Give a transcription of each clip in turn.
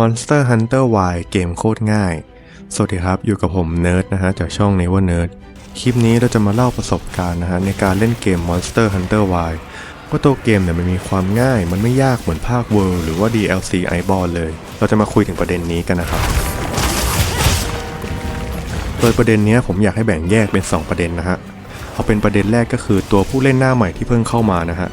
Monster Hunter Y เกมโคตรง่าย สวัสดีครับ อยู่กับผมเนิร์ดนะฮะ จากช่อง Never Nerd คลิปนี้เราจะมาเล่าประสบการณ์นะฮะ ในการเล่นเกม Monster Hunter Y ว่าตัวเกมเนี่ยมันมีความง่าย มันไม่ยากเหมือนภาค World หรือว่า DLC Iceborne เลย เราจะมาคุยถึงประเด็นนี้กันนะครับ โดยประเด็นเนี้ยผมอยากให้แบ่งแยกเป็น 2 ประเด็นนะฮะ เอาเป็นประเด็นแรกก็คือตัวผู้เล่นหน้าใหม่ที่เพิ่งเข้ามานะฮะ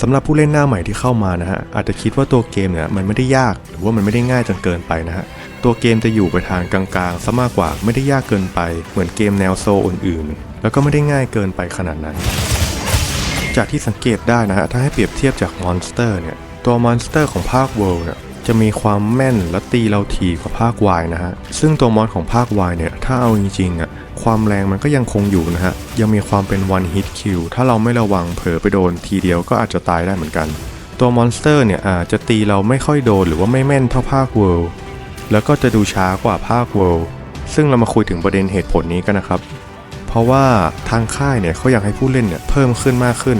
สำหรับผู้เล่นหน้าใหม่ที่เข้ามานะฮะอาจจะคิดว่าตัวเกมเนี่ยมันไม่ได้ยาก หรือว่ามันไม่ได้ง่ายจนเกินไปนะฮะตัวเกมจะอยู่ไปทางกลางๆซะมากกว่าไม่ได้ยากเกินไป เหมือนเกมแนวโซลอื่นๆ แล้วก็ไม่ได้ง่ายเกินไปขนาดนั้น จากที่สังเกตได้นะฮะถ้าให้เปรียบเทียบจากมอนสเตอร์เนี่ยตัวมอนสเตอร์ของภาค World เนี่ยจะมีความแม่นและตีเราทีกว่าภาค Y นะฮะซึ่งตัวมอนของภาค Y เนี่ยถ้าเอาจริงๆอะ ความแรงมันก็ยังคงอยู่นะฮะ ยังมีความเป็น one hit kill ถ้าเราไม่ระวังเผลอไปโดนทีเดียวก็อาจจะตายได้เหมือนกัน ตัวมอนสเตอร์เนี่ยอาจจะตีเราไม่ค่อยโดนหรือว่าไม่แม่นเท่าภาค World แล้วก็จะดูช้ากว่าภาค World ซึ่งเรามาคุยถึงประเด็นเหตุผลนี้กันนะครับ เพราะว่าทางค่ายเนี่ยเขาอยากให้ผู้เล่นเนี่ยเพิ่มขึ้นมากขึ้น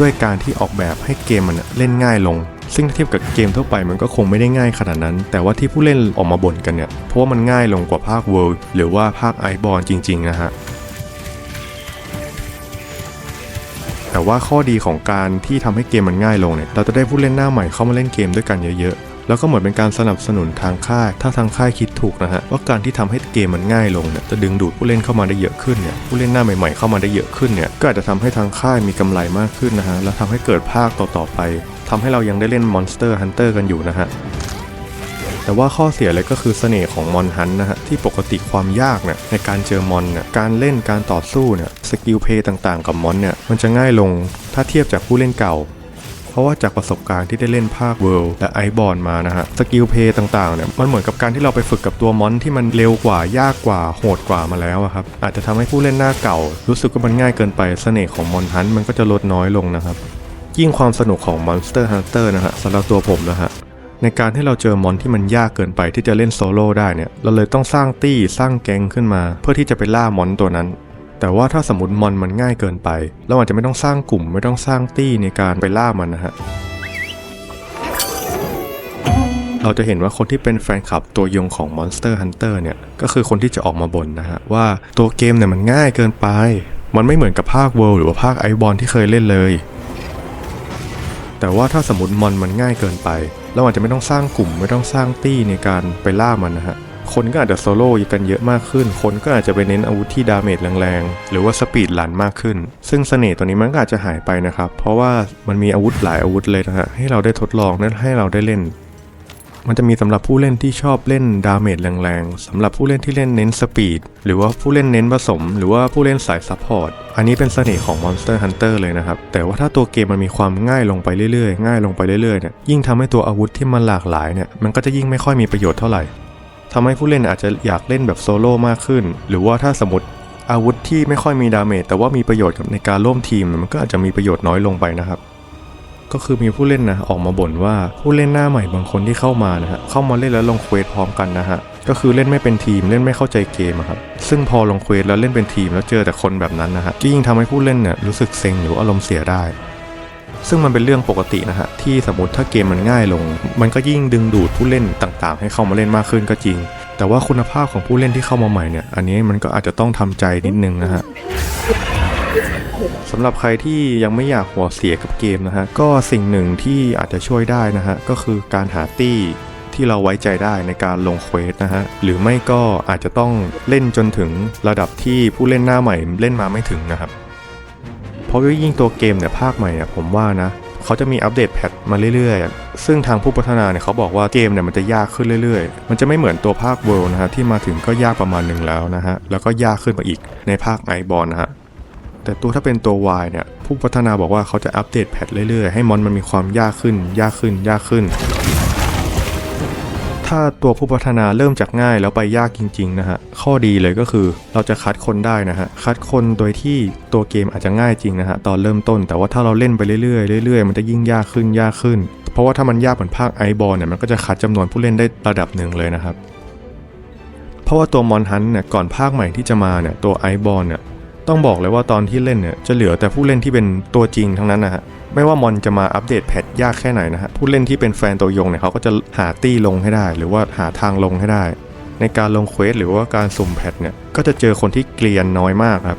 ด้วยการที่ออกแบบให้เกมมันเล่นง่ายลง ซึ่งถ้าเทียบกับเกมทั่วไปมันก็คงไม่ได้ง่ายขนาดนั้น แต่ว่าที่ผู้เล่นออกมาบ่นกันเนี่ย เพราะว่ามันง่ายลงกว่าภาค World หรือว่าภาค i อ o r n จริง ๆ นะฮะแต่ว่าข้อดีของการที่ทำให้เกมมันง่ายลงเนี่ย เราจะได้ผู้เล่นหน้าใหม่เข้ามาเล่นเกมด้วยกันเยอะๆ แล้วก็เหมือนเป็นการสนับสนุนทางค่าย ถ้าทางค่ายคิดถูกนะฮะ ว่าการที่ทำให้เกมมันง่ายลงเนี่ย จะดึงดูดผู้เล่นเข้ามาได้เยอะขึ้นเนี่ย ผู้เล่นหน้าใหม่ๆเข้ามาได้เยอะขึ้นเนี่ย ก็อาจจะทำให้ทางค่ายมีกำไรมากขึ้นนะฮะ แล้วทำให้เกิดภาคต่อๆไป ทำให้เรายังได้เล่น Monster Hunter กันอยู่นะฮะ แต่ว่าข้อเสียเลยก็คือเสน่ห์ของมอนฮันนะฮะ ที่ปกติความยากเนี่ยในการเจอมอนเนี่ยการเล่นการต่อสู้เนี่ยสกิลเพย์ต่างๆ กับมอนเนี่ยมันจะง่ายลงถ้าเทียบจากผู้เล่นเก่าเพราะว่าจากประสบการณ์ที่ได้เล่นภาค World และ i อ o r n มานะฮะสกิลเพย์ต่างๆเนี่ยมันเหมือนกับการที่เราไปฝึกกับตัวมอนที่มันเร็วกว่ายากกว่าโหดกว่ามาแล้วครับอาจจะทำให้ผู้เล่นหน้าเก่า รู้สึกว่ามันง่ายเกินไปเสน่ห์ของมอนฮันมันก็จะลดน้อยลงนะครับ ยิ่งความสนุกของ Monster Hunter นะฮะสำหรับตัวผมนะฮะในการที่เราเจอมอนที่มันยากเกินไปที่จะเล่นโซโล่ได้เนี่ยเราเลยต้องสร้างตี้สร้างแก๊งขึ้นมา เพื่อที่จะไปล่ามอนตัวนั้น แต่ว่าถ้าสมมติมอนมันง่ายเกินไปเราอาจจะไม่ต้องสร้างกลุ่มไม่ต้องสร้างตี้ในการไปล่ามันนะฮะเราจะเห็นว่าคนที่เป็นแฟนคลับตัวยงของ Monster Hunter เนี่ยก็คือคนที่จะออกมาบ่นนะฮะว่าตัวเกมเนี่ยมันง่ายเกินไป มันไม่เหมือนกับภาค World หรือว่าภาค i อ o r n ที่เคยเล่นเลย แต่ว่าถ้าสมมติมอนมันง่ายเกินไป เราอาจจะไม่ต้องสร้างกลุ่มไม่ต้องสร้างตี้ในการไปล่ามันนะฮะคนก็อาจจะโซโล่กันเยอะมากขึ้น คนก็อาจจะไปเน้นอาวุธที่ดาเมจแรงๆ หรือว่าสปีดหลันมากขึ้น ซึ่งเสน่ห์ตัวนี้มันก็อาจจะหายไปนะครับ เพราะว่ามันมีอาวุธหลายอาวุธเลยนะฮะ ให้เราได้ทดลองและให้เราได้เล่น มันจะมีสำหรับผู้เล่นที่ชอบเล่นดาเมจแรงๆสำหรับผู้เล่นที่เล่นเน้นสปีดหรือว่าผู้เล่นเน้นผสม หรือว่าผู้เล่นสายซัพพอร์ตอันนี้เป็นเสน่ห์ของ Monster Hunter เลยนะครับ แต่ว่าถ้าตัวเกมมันมีความง่ายลงไปเรื่อยๆ ง่ายลงไปเรื่อยๆเนี่ยยิ่งทำให้ตัวอาวุธที่มันหลากหลายเนี่ยมันก็จะยิ่งไม่ค่อยมีประโยชน์เท่าไหร่ทำให้ผู้เล่นอาจจะอยากเล่นแบบโซโล่มากขึ้น หรือว่าถ้าสมมติอาวุธที่ไม่ค่อยมีดาเมจแต่ว่ามีประโยชน์กับในการร่วมทีมมันก็อาจจะมีประโยชน์น้อยลงไปนะครับ ก็คือมีผู้เล่นนะออกมาบ่นว่าผู้เล่นหน้าใหม่บางคนที่เข้ามานะฮะเข้ามาเล่นแล้วลงเควสพร้อมกันนะฮะก็คือเล่นไม่เป็นทีมเล่นไม่เข้าใจเกมครับซึ่งพอลงเควสแล้วเล่นเป็นทีมแล้วเจอแต่คนแบบนั้นนะฮะก็ยิ่งทำให้ผู้เล่นเนี่ยรู้สึกเซ็งหรืออารมณ์เสียได้ ซึ่งมันเป็นเรื่องปกตินะฮะที่สมมติถ้าเกมมันง่ายลง มันก็ยิ่งดึงดูดผู้เล่นต่างๆ ให้เข้ามาเล่นมากขึ้นก็จริง แต่ว่าคุณภาพของผู้เล่นที่เข้ามาใหม่เนี่ยอันนี้มันก็อาจจะต้องทำใจนิดนึงนะฮะ สำหรับใครที่ยังไม่อยากหัวเสียกับเกมนะฮะ ก็สิ่งหนึ่งที่อาจจะช่วยได้นะฮะ ก็คือการหาตี้ที่เราไว้ใจได้ในการลงเควสนะฮะ หรือไม่ก็อาจจะต้องเล่นจนถึงระดับที่ผู้เล่นหน้าใหม่เล่นมาไม่ถึงนะครับ เพราะว่ายิ่งตัวเกมเนี่ยภาคใหม่เนี่ยผมว่านะเขาจะมีอัปเดตแพทมาเรื่อยๆ ซึ่งทางผู้พัฒนาเนี่ยเขาบอกว่าเกมเนี่ยมันจะยากขึ้นเรื่อยๆ มันจะไม่เหมือนตัวภาค World นะฮะที่มาถึงก็ยากประมาณหนึ่งแล้วนะฮะ แล้วก็ยากขึ้นมาอีกในภาคไอบอลนะฮะ แต่ตัวถ้าเป็นตัว Y เนี่ย ผู้พัฒนาบอกว่าเขาจะอัปเดตแพทเรื่อยๆ ให้มอนมันมีความยากขึ้น ยากขึ้น ยากขึ้น ถ้าตัวผู้พัฒนาเริ่มจากง่ายแล้วไปยากจริงๆนะฮะ ข้อดีเลยก็คือเราจะคัดคนได้นะฮะ คัดคนโดยที่ตัวเกมอาจจะง่ายจริงนะฮะตอนเริ่มต้น แต่ว่าถ้าเราเล่นไปเรื่อยๆเรื่อยๆ มันจะยิ่งยากขึ้นยากขึ้น เพราะว่าถ้ามันยากเหมือนภาคไอบอลเนี่ยมันก็จะคัดจำนวนผู้เล่นได้ระดับหนึ่งเลยนะครับ เพราะว่าตัวมอนฮันเนี่ยก่อนภาคใหม่ที่จะมาเนี่ยตัวไอบอลเนี่ย ต้องบอกเลยว่าตอนที่เล่นเนี่ยจะเหลือแต่ผู้เล่นที่เป็นตัวจริงทั้งนั้นนะฮะไม่ว่ามอนจะมาอัปเดตแพทยากแค่ไหนนะฮะผู้เล่นที่เป็นแฟนตัวยงเนี่ยเขาก็จะหาตี้ลงให้ได้ หรือว่าหาทางลงให้ได้ ในการลงเควสหรือว่าการสุ่มแพทเนี่ยก็จะเจอคนที่เกลียนน้อยมากครับ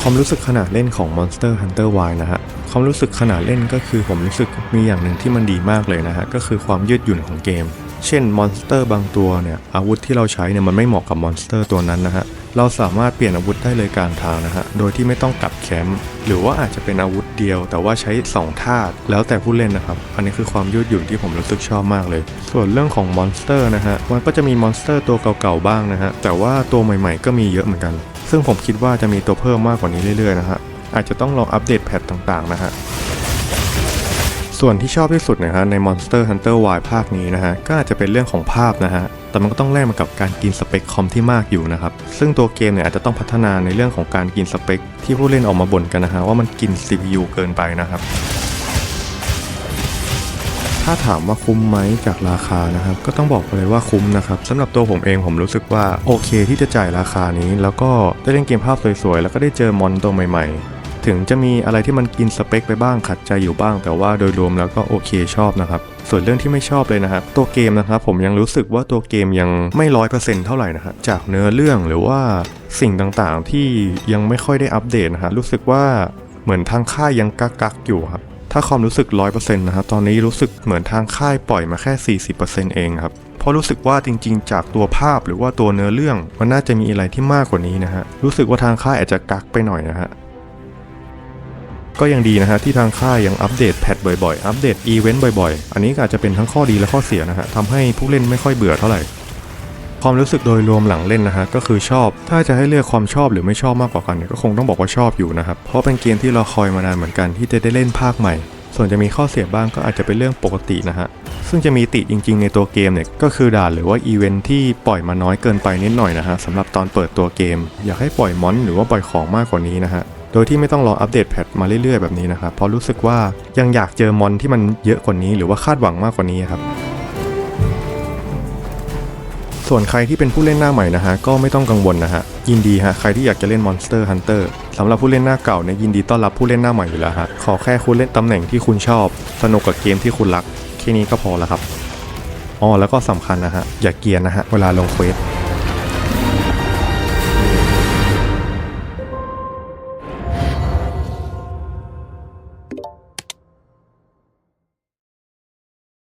ความรู้สึกขนาดเล่นของ Monster Hunter Y นะฮะ ความรู้สึกขนาดเล่นก็คือผมรู้สึกมีอย่างหนึ่งที่มันดีมากเลยนะฮะ ก็คือความยืดหยุ่นของเกม เช่นมอนสเตอร์บางตัวเนี่ยอาวุธที่เราใช้เนี่ยมันไม่เหมาะกับมอนสเตอร์ตัวนั้นนะฮะเราสามารถเปลี่ยนอาวุธได้เลยกลางทางนะฮะโดยที่ไม่ต้องกลับแคมป์หรือว่าอาจจะเป็นอาวุธเดียว แต่ว่าใช้2ท่าแล้วแต่ผู้เล่นนะครับอันนี้คือความยืดหยุ่นที่ผมรู้สึกชอบมากเลย ส่วนเรื่องของมอนสเตอร์นะฮะมันก็จะมีมอนสเตอร์ตัวเก่าๆบ้างนะฮะแต่ว่าตัวใหม่ๆ ก็มีเยอะเหมือนกัน ซึ่งผมคิดว่าจะมีตัวเพิ่มมากกว่านี้เรื่อยๆนะฮะอาจจะต้องรออัปเดตแพทต่างๆนะฮะ ส่วนที่ชอบที่สุดนะฮะใน Monster Hunter Y ภาคนี้นะฮะก็อาจจะเป็นเรื่องของภาพนะฮะแต่มันก็ต้องแลกมากับการกินสเปคคอมที่มากอยู่นะครับซึ่งตัวเกมเนี่ยอาจจะต้องพัฒนาในเรื่องของการกินสเปค ที่ผู้เล่นออกมาบ่นกันนะฮะว่ามันกิน CPU เกินไปนะครับถ้าถามว่าคุ้มไหมจากราคานะครับก็ต้องบอกเลยว่าคุ้มนะครับสำหรับตัวผมเองผมรู้สึกว่าโอเคที่จะจ่ายราคานี้ แล้วก็ได้เล่นเกมภาพสวยๆ แล้วก็ได้เจอมอนตัวใหม่ๆ ถึงจะมีอะไรที่มันกินสเปคไปบ้างขัดใจอยู่บ้าง แต่ว่าโดยรวมแล้วก็โอเคชอบนะครับ ส่วนเรื่องที่ไม่ชอบเลยนะครับ ตัวเกมนะครับผมยังรู้สึกว่าตัวเกมยังไม่ร้อยเปอร์เซ็นต์เท่าไหร่นะฮะจากเนื้อเรื่องหรือว่าสิ่งต่างๆ ที่ยังไม่ค่อยได้อัปเดตนะฮะรู้สึกว่าเหมือนทางค่ายยังกักๆอยู่ครับถ้าความรู้สึก 100%นะครับตอนนี้รู้สึกเหมือนทางค่ายปล่อยมาแค่ 40%เองครับเพราะรู้สึกว่าจริงๆ จากตัวภาพหรือว่าตัวเนื้อเรื่อง มันน่าจะมีอะไรที่มากกว่านี้นะฮะรู้สึกว่าทางค่ายอาจจะกักไปหน่อยนะฮะ ก็ยังดีนะฮะที่ทางค่ายยังอัปเดตแพทบ่อยๆ อัปเดตอีเวนต์บ่อยๆ อันนี้อาจจะเป็นทั้งข้อดีและข้อเสียนะฮะทำให้ผู้เล่นไม่ค่อยเบื่อเท่าไหร่ ความรู้สึกโดยรวมหลังเล่นนะฮะก็คือชอบ ถ้าจะให้เลือกความชอบหรือไม่ชอบมากกว่ากันเนี่ยก็คงต้องบอกว่าชอบอยู่นะครับเพราะเป็นเกมที่เราคอยมานานเหมือนกันที่จะได้เล่นภาคใหม่ ส่วนจะมีข้อเสียบ้างก็อาจจะเป็นเรื่องปกตินะฮะซึ่งจะมีติจริง ๆ ในตัวเกมเนี่ยก็คือด่านหรือว่าอีเวนท์ที่ปล่อยมาน้อยเกินไปนิดหน่อยนะฮะสำหรับตอนเปิดตัวเกม อยากให้ปล่อยมอนหรือว่าปล่อยของมากกว่านี้นะฮะ โดยที่ไม่ต้องรออัปเดตแพทมาเรื่อยๆแบบนี้นะครับเพราะรู้สึกว่ายังอยากเจอมอนที่มันเยอะกว่านี้ หรือว่าคาดหวังมากกว่านี้ครับส่วนใครที่เป็นผู้เล่นหน้าใหม่นะฮะก็ไม่ต้องกังวลนะฮะยินดีฮะใครที่อยากจะเล่น Monster Hunter สำหรับผู้เล่นหน้าเก่าเนี่ยยินดีต้อนรับผู้เล่นหน้าใหม่อยู่แล้วฮะขอแค่คุณเล่นตำแหน่งที่คุณชอบ สนุกกับเกมที่คุณรัก แค่นี้ก็พอแล้วครับอ๋อแล้วก็สำคัญนะฮะอย่าเกียนนะฮะเวลาลงเควส